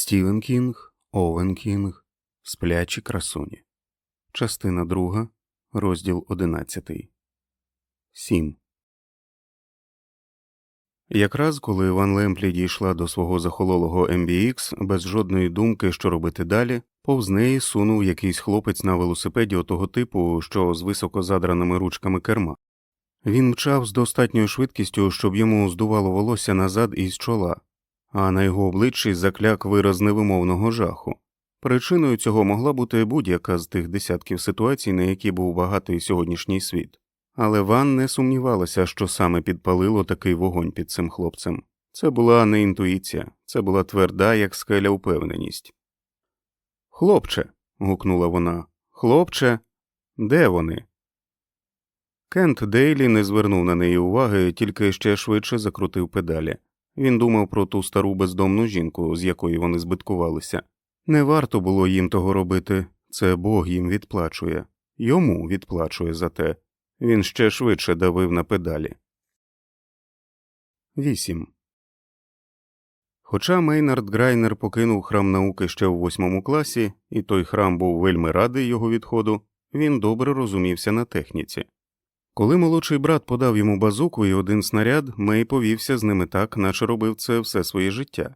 Стівен Кінг, Овен Кінг, Сплячі красуні. Частина друга, розділ одинадцятий. Сім. Якраз коли Ван Лемплі дійшла до свого захололого MBX без жодної думки, що робити далі, повз неї сунув якийсь хлопець на велосипеді отого типу, що з високо задраними ручками керма. Він мчав з достатньою швидкістю, щоб йому здувало волосся назад із чола, а на його обличчі закляк вираз невимовного жаху. Причиною цього могла бути будь-яка з тих десятків ситуацій, на які був багатий сьогоднішній світ. Але Ван не сумнівалася, що саме підпалило такий вогонь під цим хлопцем. Це була не інтуїція, це була тверда, як скеля упевненість. Хлопче. гукнула вона. Хлопче, де вони? Кент Дейлі не звернув на неї уваги, тільки ще швидше закрутив педалі. Він думав про ту стару бездомну жінку, з якої вони збиткувалися. Не варто було їм того робити, це Бог їм відплачує, йому відплачує за те. Він ще швидше давив на педалі. 8. Хоча Мейнард Грайнер покинув храм науки ще в восьмому класі, і той храм був вельми радий його відходу, він добре розумівся на техніці. Коли молодший брат подав йому базуку і один снаряд, Мей повівся з ними так, наче робив це все своє життя.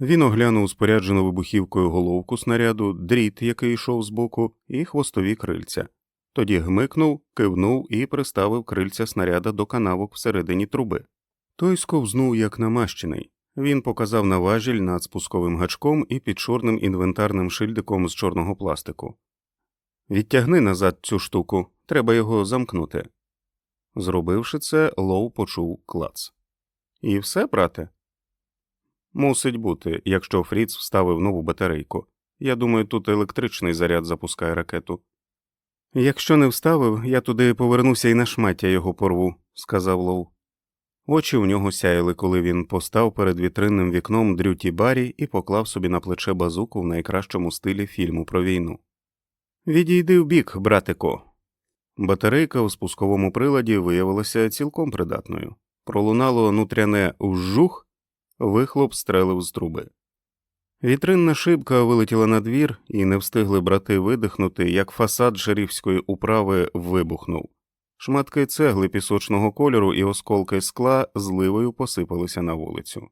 Він оглянув споряджену вибухівкою головку снаряду, дріт, який йшов збоку, і хвостові крильця. Тоді гмикнув, кивнув і приставив крильця снаряда до канавок всередині труби. Той сковзнув як намащений. Він показав на важіль над спусковим гачком і під чорним інвентарним шильдиком з чорного пластику. Відтягни назад цю штуку, треба його замкнути. Зробивши це, Лоу почув клац. І все, брате? Мусить бути, якщо Фріц вставив нову батарейку. Я думаю, тут електричний заряд запускає ракету. Якщо не вставив, я туди повернуся і на шмаття його порву, сказав Лоу. Очі у нього сяяли, коли він постав перед вітринним вікном дрюті барі і поклав собі на плече базуку в найкращому стилі фільму про війну. Відійди вбік, братико. Батарейка у спусковому приладі виявилася цілком придатною. Пролунало нутряне «ужжух», вихлоп стрелив з труби. Вітринна шибка вилетіла на двір, і не встигли брати видихнути, як фасад шерифської управи вибухнув. Шматки цегли пісочного кольору і осколки скла зливою посипалися на вулицю.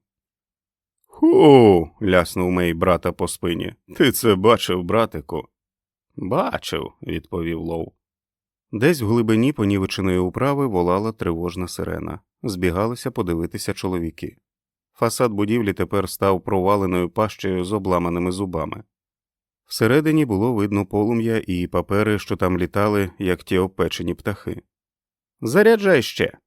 Ху. ляснув мей брата по спині. Ти це бачив, братику? Бачив, відповів Лоу. Десь в глибині понівеченої управи волала тривожна сирена. Збігалися подивитися чоловіки. Фасад будівлі тепер став проваленою пащею з обламаними зубами. Всередині було видно полум'я і папери, що там літали, як ті опечені птахи. Заряджай ще.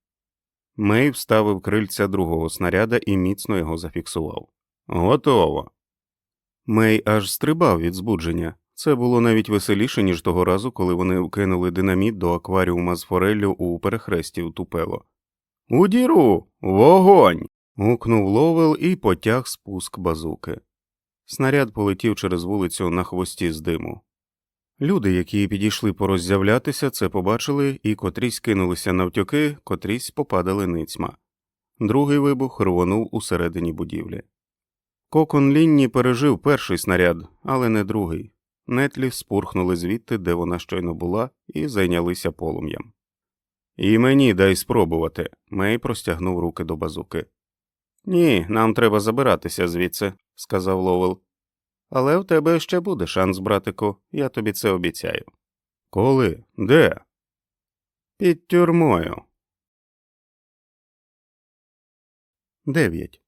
Мей вставив крильця другого снаряда і міцно його зафіксував. Готово. Мей аж стрибав від збудження. Це було навіть веселіше, ніж того разу, коли вони вкинули динаміт до акваріума з фореллю у перехресті тупело. У діру! Вогонь! гукнув Ловел і потяг спуск базуки. Снаряд полетів через вулицю на хвості з диму. Люди, які підійшли пороззявлятися, це побачили і котрісь кинулися навтьоки, котрісь попадали ницьма. Другий вибух рвонув усередині будівлі. Кокон Лінні пережив перший снаряд, але не другий. Нетлі спурхнули звідти, де вона щойно була, і зайнялися полум'ям. І мені дай спробувати. Мей простягнув руки до базуки. Ні, нам треба забиратися звідси, сказав Ловел. Але в тебе ще буде шанс, братику, я тобі це обіцяю. Коли? Де? Під тюрмою. 9.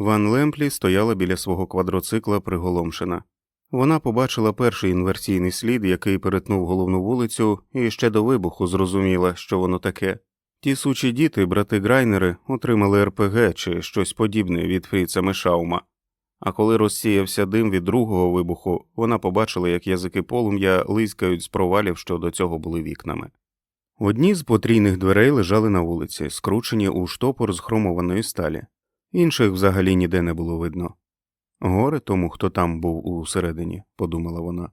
Ван Лемплі стояла біля свого квадроцикла приголомшена. Вона побачила перший інверсійний слід, який перетнув головну вулицю, і ще до вибуху зрозуміла, що воно таке. Ті сучі діти, брати Грайнери, отримали РПГ чи щось подібне від Фріца Мешаума. А коли розсіявся дим від другого вибуху, вона побачила, як язики полум'я лискають з провалів, що до цього були вікнами. Одні з потрійних дверей лежали на вулиці, скручені у штопор з хромованої сталі, інших взагалі ніде не було видно. Горе тому, хто там був усередині, подумала вона.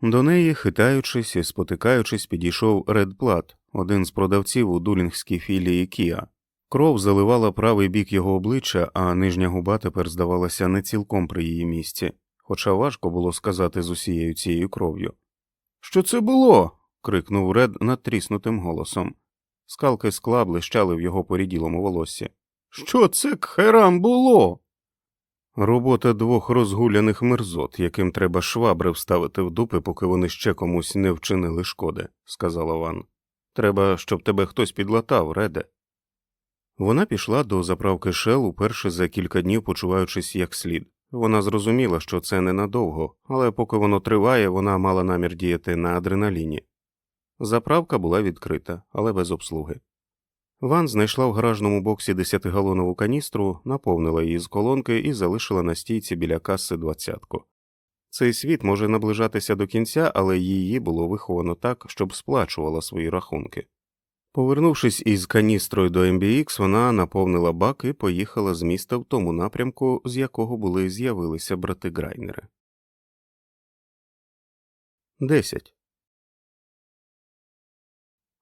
До неї, хитаючись і спотикаючись, підійшов Ред один з продавців у дулінгській філії Кіа. Кров заливала правий бік його обличчя, а нижня губа тепер здавалася не цілком при її місці, хоча важко було сказати з усією цією кров'ю. Що це було? крикнув Ред надтріснутим голосом. Скалки скла блищали в його поріділому волоссі. Що це херам було? Робота двох розгуляних мерзот, яким треба швабри вставити в дупи, поки вони ще комусь не вчинили шкоди, сказала Ван. Треба, щоб тебе хтось підлатав, Реде. Вона пішла до заправки Шел уперше за кілька днів, почуваючись як слід. Вона зрозуміла, що це ненадовго, але поки воно триває, вона мала намір діяти на адреналіні. Заправка була відкрита, але без обслуги. Ван знайшла в гаражному боксі десятигалонову каністру, наповнила її з колонки і залишила на стійці біля каси двадцятку. Цей світ може наближатися до кінця, але її було виховано так, щоб сплачувала свої рахунки. Повернувшись із каністрою до MBX, вона наповнила бак і поїхала з міста в тому напрямку, з якого були з'явилися брати Грайнери. 10.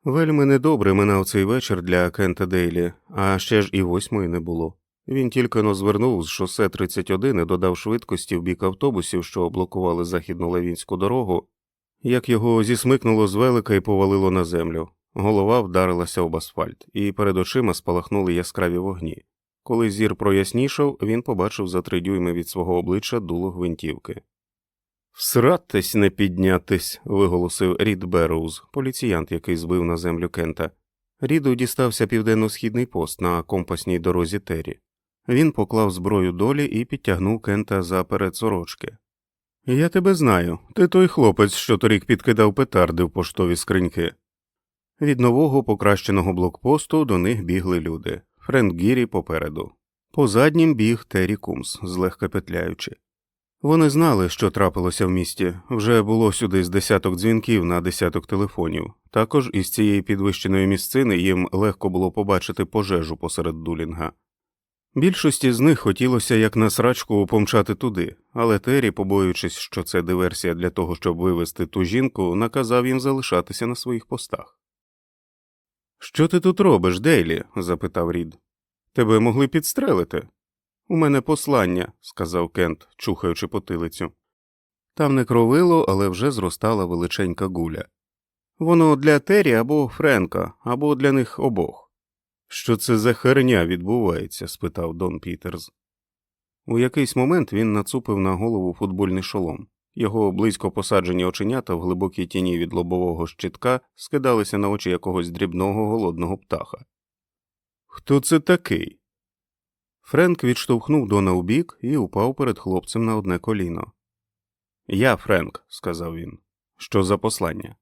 Вельми недобре минав цей вечір для Кента Дейлі, а ще ж і восьмої не було. Він тільки но звернув з шосе 31 і додав швидкості в бік автобусів, що блокували західну левінську дорогу, як його зісмикнуло з велика і повалило на землю. Голова вдарилася об асфальт, і перед очима спалахнули яскраві вогні. Коли зір прояснішав, він побачив за три дюйми від свого обличчя дуло гвинтівки. Всратись не піднятись, виголосив Рід Берроуз, поліціянт, який збив на землю Кента. Ріду дістався південно-східний пост на компасній дорозі Террі. Він поклав зброю долі і підтягнув Кента за сорочки. Я тебе знаю. Ти той хлопець, що торік підкидав петарди в поштові скриньки. Від нового покращеного блокпосту до них бігли люди. Френк Гірі попереду. По заднім біг Террі Кумс, злегка петляючи. Вони знали, що трапилося в місті, вже було сюди з десяток дзвінків на десяток телефонів. Також із цієї підвищеної місцини їм легко було побачити пожежу посеред дулінга. Більшості з них хотілося як на срачку помчати туди, але Террі, побоюючись, що це диверсія для того, щоб вивезти ту жінку, наказав їм залишатися на своїх постах. Що ти тут робиш, Дейлі? запитав Рід. Тебе могли підстрелити. У мене послання, сказав Кент, чухаючи потилицю. Там не кровило, але вже зростала величенька гуля. Воно для Террі або Френка, або для них обох. Що це за херня відбувається? спитав Дон Пітерс. У якийсь момент він нацупив на голову футбольний шолом. Його близько посаджені оченята в глибокій тіні від лобового щитка скидалися на очі якогось дрібного голодного птаха. Хто це такий? Френк відштовхнув Дона у бік і упав перед хлопцем на одне коліно. Я, Френк, сказав він. Що за послання?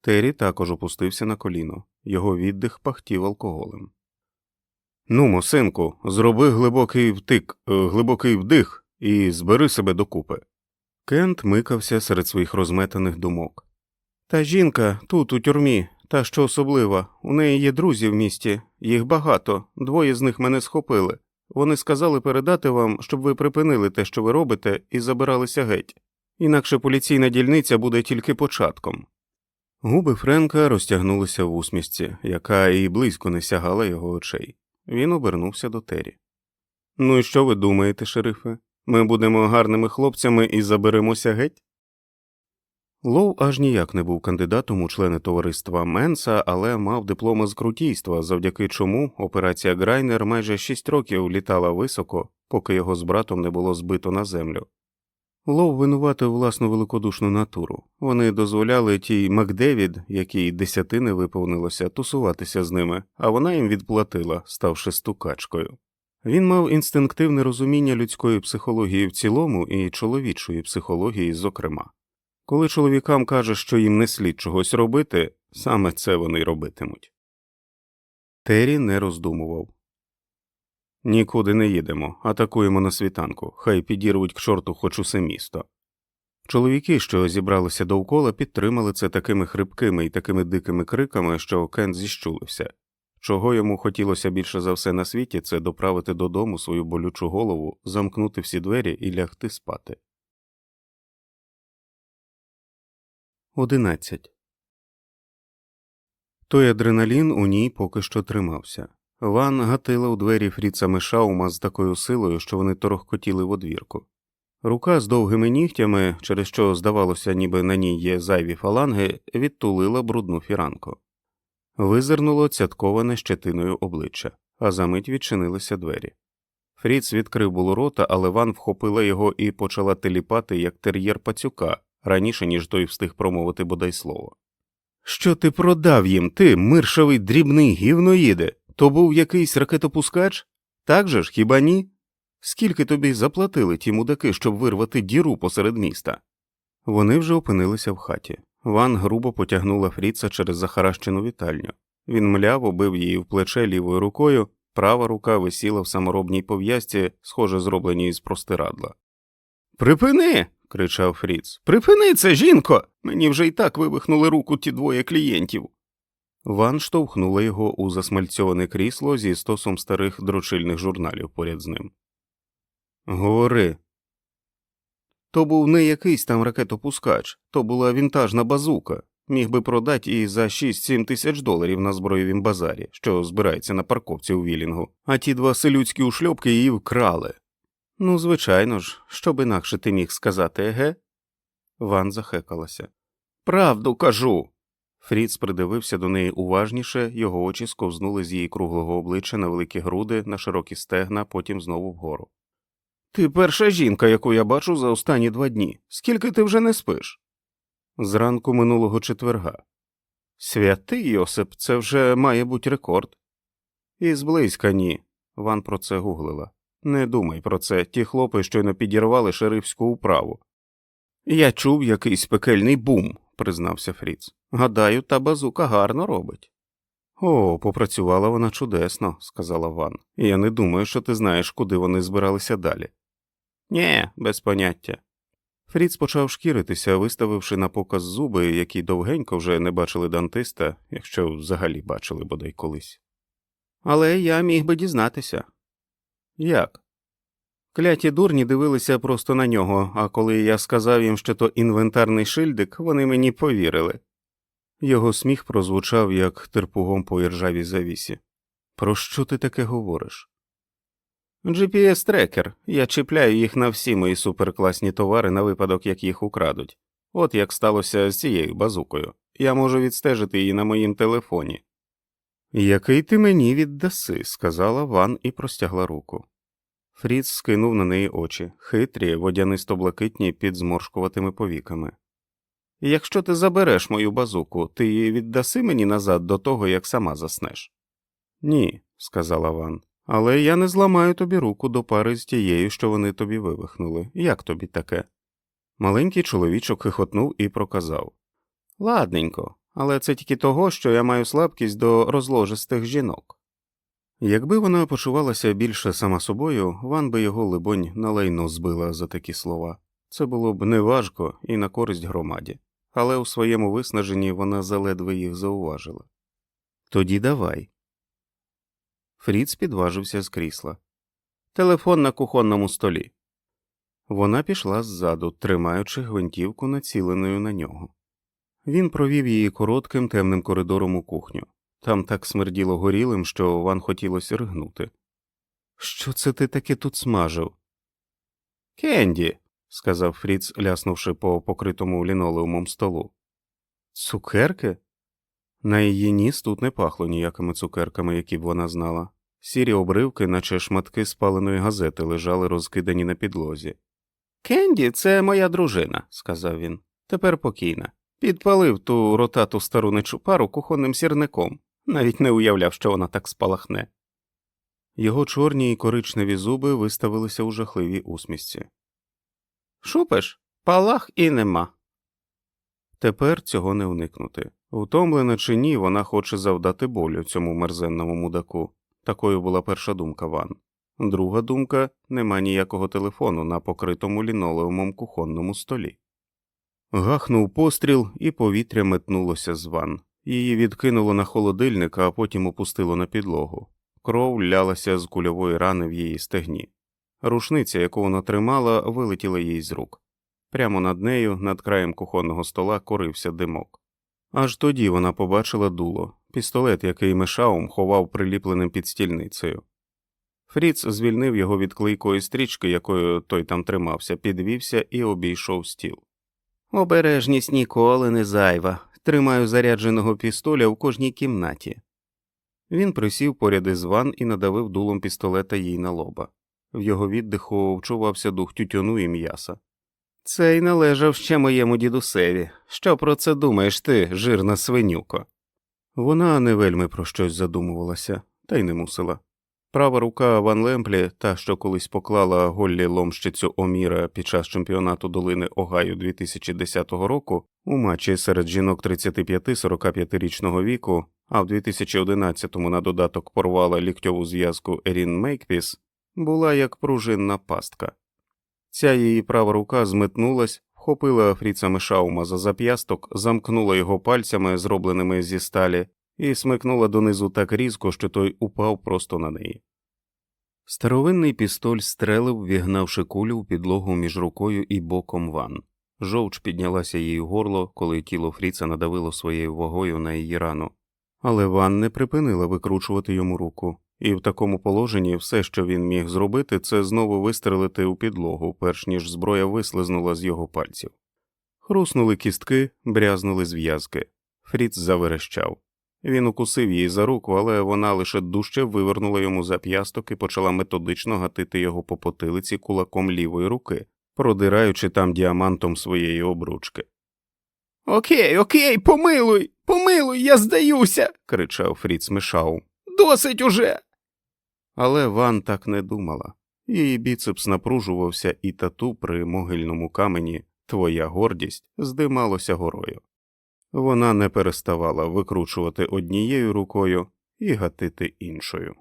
Террі також опустився на коліно, його віддих пахтів алкоголем. Нумо, синку, зроби глибокий втик, е, глибокий вдих і збери себе докупи. Кент микався серед своїх розметаних думок. Та жінка тут, у тюрмі, та що особлива, у неї є друзі в місті, їх багато, двоє з них мене схопили. Вони сказали передати вам, щоб ви припинили те, що ви робите, і забиралися геть. Інакше поліційна дільниця буде тільки початком. Губи Френка розтягнулися в усмішці, яка і близько не сягала його очей. Він обернувся до Тері. Ну і що ви думаєте, шерифе? Ми будемо гарними хлопцями і заберемося геть? Лоу аж ніяк не був кандидатом у члени товариства Менса, але мав диплома з крутійства, завдяки чому операція Грайнер майже шість років літала високо, поки його з братом не було збито на землю. Лоу винуватив власну великодушну натуру. Вони дозволяли тій Макдевід, якій десяти не виповнилося, тусуватися з ними, а вона їм відплатила, ставши стукачкою. Він мав інстинктивне розуміння людської психології в цілому і чоловічої психології, зокрема. Коли чоловікам каже, що їм не слід чогось робити, саме це вони робитимуть. Террі не роздумував. Нікуди не їдемо, атакуємо на світанку, хай підірвуть к чорту хоч усе місто. Чоловіки, що зібралися довкола, підтримали це такими хрипкими і такими дикими криками, що Кент зіщулився. Чого йому хотілося більше за все на світі, це доправити додому свою болючу голову, замкнути всі двері і лягти спати. 11. Той адреналін у ній поки що тримався. Ван гатила у двері Фріца Шаума з такою силою, що вони торохкотіли в одвірку. Рука з довгими нігтями, через що здавалося, ніби на ній є зайві фаланги, відтулила брудну фіранку. Визирнуло цятковане щетиною обличчя, а за мить відчинилися двері. Фріц відкрив було рота, але Ван вхопила його і почала теліпати, як тер'єр пацюка, раніше ніж той встиг промовити бодай слово. Що ти продав їм, ти, миршавий дрібний гівноїде? То був якийсь ракетопускач? Так же ж, хіба ні? Скільки тобі заплатили ті мудаки, щоб вирвати діру посеред міста? Вони вже опинилися в хаті. Ван грубо потягнула Фріца через захаращену вітальню. Він мляво бив її в плече лівою рукою, права рука висіла в саморобній пов'язці, схоже, зробленій із простирадла. Припини. Кричав Фріц. Припини це, жінко. Мені вже й так вивихнули руку ті двоє клієнтів. Ван штовхнула його у засмальцьоване крісло зі стосом старих дрочильних журналів поряд з ним. Говори. То був не якийсь там ракетопускач, то була вінтажна базука. Міг би продати і за 6-7 тисяч доларів на збройовім базарі, що збирається на парковці у Вілінгу, а ті два селюдські ушльопки її вкрали. Ну, звичайно ж, що б інакше ти міг сказати, еге? Ван захекалася. Правду кажу. Фріц придивився до неї уважніше, його очі сковзнули з її круглого обличчя на великі груди, на широкі стегна, потім знову вгору. Ти перша жінка, яку я бачу за останні два дні. Скільки ти вже не спиш? Зранку минулого четверга. Святий Йосип, це вже має бути рекорд. І зблизька ні. Ван про це гуглила. Не думай про це, ті хлопи щойно підірвали шерифську управу. Я чув якийсь пекельний бум, признався Фріц. Гадаю, та базука гарно робить. О, попрацювала вона чудесно, сказала Ван. Я не думаю, що ти знаєш, куди вони збиралися далі. Нє, без поняття. Фріц почав шкіритися, виставивши на показ зуби, які довгенько вже не бачили дантиста, якщо взагалі бачили бодай колись. Але я міг би дізнатися. Як? Кляті дурні дивилися просто на нього, а коли я сказав їм, що то інвентарний шильдик, вони мені повірили. Його сміх прозвучав, як терпугом по іржавій завісі. Про що ти таке говориш? GPS-трекер. Я чіпляю їх на всі мої суперкласні товари на випадок, як їх украдуть. От як сталося з цією базукою. Я можу відстежити її на моїм телефоні. Який ти мені віддаси, сказала Ван і простягла руку. Фріц скинув на неї очі, хитрі, водянисто блакитні під зморшкуватими повіками. Якщо ти забереш мою базуку, ти її віддаси мені назад до того, як сама заснеш? Ні, сказала Ван. Але я не зламаю тобі руку до пари з тією, що вони тобі вивихнули. Як тобі таке? Маленький чоловічок хихотнув і проказав Ладненько, але це тільки того, що я маю слабкість до розложистих жінок. Якби вона почувалася більше сама собою, Ван би його, либонь, на лайно збила за такі слова. Це було б неважко і на користь громаді, але у своєму виснаженні вона заледве їх зауважила. Тоді давай. Фріц підважився з крісла. Телефон на кухонному столі. Вона пішла ззаду, тримаючи гвинтівку, націленою на нього. Він провів її коротким темним коридором у кухню. Там так смерділо горілим, що Ван хотілося ригнути. Що це ти таке тут смажив? Кенді, сказав Фріц, ляснувши по покритому лінолеумом столу. Цукерки? На її ніс тут не пахло ніякими цукерками, які б вона знала. Сірі обривки, наче шматки спаленої газети, лежали розкидані на підлозі. Кенді, це моя дружина, сказав він. Тепер покійна. Підпалив ту ротату стару нечупару кухонним сірником, навіть не уявляв, що вона так спалахне. Його чорні й коричневі зуби виставилися у жахливій усмісці. Шупиш, палах і нема. Тепер цього не уникнути. Втомлена чи ні, вона хоче завдати болю цьому мерзенному мудаку. Такою була перша думка Ван. Друга думка нема ніякого телефону на покритому лінолеумом кухонному столі. Гахнув постріл, і повітря метнулося з ван. Її відкинуло на холодильник, а потім опустило на підлогу. Кров лялася з кульової рани в її стегні. Рушниця, яку вона тримала, вилетіла їй з рук. Прямо над нею, над краєм кухонного стола, корився димок. Аж тоді вона побачила дуло, пістолет, який Мешаум ховав приліпленим під стільницею. Фріц звільнив його від клейкої стрічки, якою той там тримався, підвівся і обійшов стіл. Обережність ніколи не зайва. Тримаю зарядженого пістоля в кожній кімнаті. Він присів поряд із ван і надавив дулом пістолета їй на лоба. В його віддиху вчувався дух тютюну і м'яса. Цей належав ще моєму дідусеві. Що про це думаєш ти, жирна свинюко? Вона не вельми про щось задумувалася, та й не мусила. Права рука Ван Лемплі, та що колись поклала Голлі ломщицю Оміра під час чемпіонату долини Огайо 2010 року у матчі серед жінок 35-45 річного віку, а в 2011-му на додаток порвала ліктьову зв'язку Ерін Мейкпіс, була як пружинна пастка. Ця її права рука зметнулась, вхопила Фріца Мешаума за зап'ясток, замкнула його пальцями, зробленими зі сталі, і смикнула донизу так різко, що той упав просто на неї. Старовинний пістоль стрелив, вігнавши кулю в підлогу між рукою і боком ван. Жовч піднялася їй горло, коли тіло Фріца надавило своєю вагою на її рану. Але Ван не припинила викручувати йому руку, і в такому положенні все, що він міг зробити, це знову вистрелити у підлогу, перш ніж зброя вислизнула з його пальців. Хруснули кістки, брязнули зв'язки. Фріц заверещав. Він укусив її за руку, але вона лише дужче вивернула йому зап'ясток і почала методично гатити його по потилиці кулаком лівої руки, продираючи там діамантом своєї обручки. Окей, окей, помилуй, помилуй, я здаюся. кричав Фріц Мешау. Досить уже. Але Ван так не думала. Її біцепс напружувався, і тату при могильному камені Твоя гордість здималося горою. Вона не переставала викручувати однією рукою і гатити іншою.